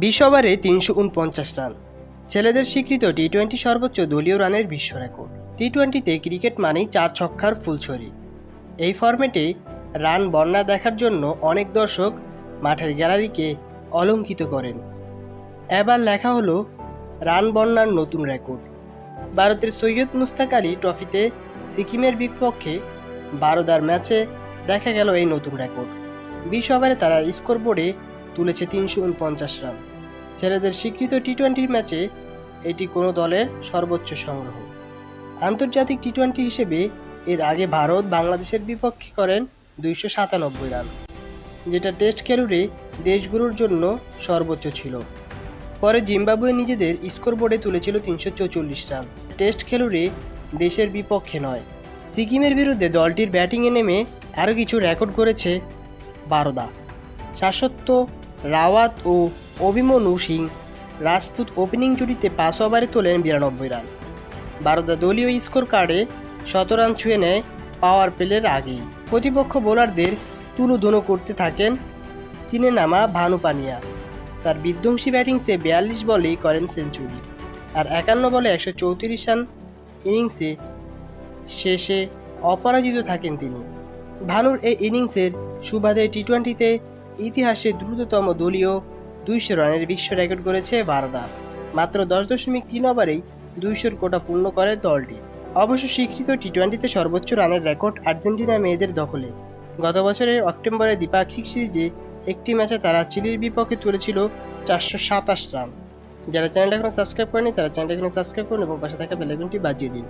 বিশ ওভারে তিনশো উনপঞ্চাশ রান। ছেলেদের স্বীকৃত টি টোয়েন্টি সর্বোচ্চ দলীয় রানের বিশ্ব রেকর্ড। টি টোয়েন্টিতে ক্রিকেট মানেই চার ছক্কার ফুলছড়ি। এই ফরম্যাটে রান বন্যা দেখার জন্য অনেক দর্শক মাঠের গ্যালারিকে অলঙ্কিত করেন। এবার লেখা হলো, রান বন্যার নতুন রেকর্ড। ভারতের সৈয়দ মুস্তাক আলী ট্রফিতে সিকিমের বিপক্ষে বারোদার ম্যাচে দেখা গেল এই নতুন রেকর্ড। বিশ ওভারে তারা স্কোর বোর্ডে তুলেছে তিনশো উনপঞ্চাশ রান। ছেলেদের স্বীকৃত টি টোয়েন্টির ম্যাচে এটি কোনো দলের সর্বোচ্চ সংগ্রহ। আন্তর্জাতিক টি টোয়েন্টি হিসেবে এর আগে ভারত বাংলাদেশের বিপক্ষে করেন দুইশো সাতানব্বই রান, যেটা টেস্ট ক্যারুরে দেশগুলোর জন্য সর্বোচ্চ ছিল। পরে জিম্বাবুয়ে নিজেদের স্কোর বোর্ডে তুলেছিল তিনশো চৌচল্লিশ রান। টেস্ট খেলুড়ে দেশের বিপক্ষে নয়। সিকিমের বিরুদ্ধে দলটির ব্যাটিংয়ে নেমে আরও কিছু রেকর্ড করেছে বারোদা। শাশ্বত রাওয়াত ও অভিমন্যু সিং রাজপুত ওপেনিং জুটিতে পাঁচ ওভারে তোলেন বিরানব্বই রান। বারোদা দলীয় স্কোর কার্ডে শত রান ছুঁয়ে নেয় পাওয়ার প্লের আগেই। প্রতিপক্ষ বোলারদের তুলোধুনো করতে থাকেন তিনে নামা ভানু পানিয়া। তার বিধ্বংসী ব্যাটিংসে বিয়াল্লিশ বলেই করেন সেঞ্চুরি আর একান্ন বলে একশো চৌত্রিশ রান ইনিংসে শেষে অপরাজিত থাকেন তিনি। ভানুর এই ইনিংসের সুবাদে টি টোয়েন্টিতে ইতিহাসে দ্রুততম দলীয় দুইশো রানের বিশ্ব রেকর্ড করেছে বারদা। মাত্র দশ দশমিক তিন ওভারেই দুইশোর কোটা পূর্ণ করে দলটি। অবশ্য স্বীকৃত টি টোয়েন্টিতে সর্বোচ্চ রানের রেকর্ড আর্জেন্টিনা মেয়েদের দখলে। গত বছরের অক্টোবরে দ্বিপাক্ষিক সিরিজে একটি ম্যাচে তারা চিলির বিপক্ষে তুলেছিল চারশো সাতাশ রান। যারা চ্যানেলটা এখনও সাবস্ক্রাইব করেনি তারা চ্যানেলটা এখানে সাবস্ক্রাইব করুন এবং পাশে থাকা বেলাইকনটি বাজিয়ে দিন।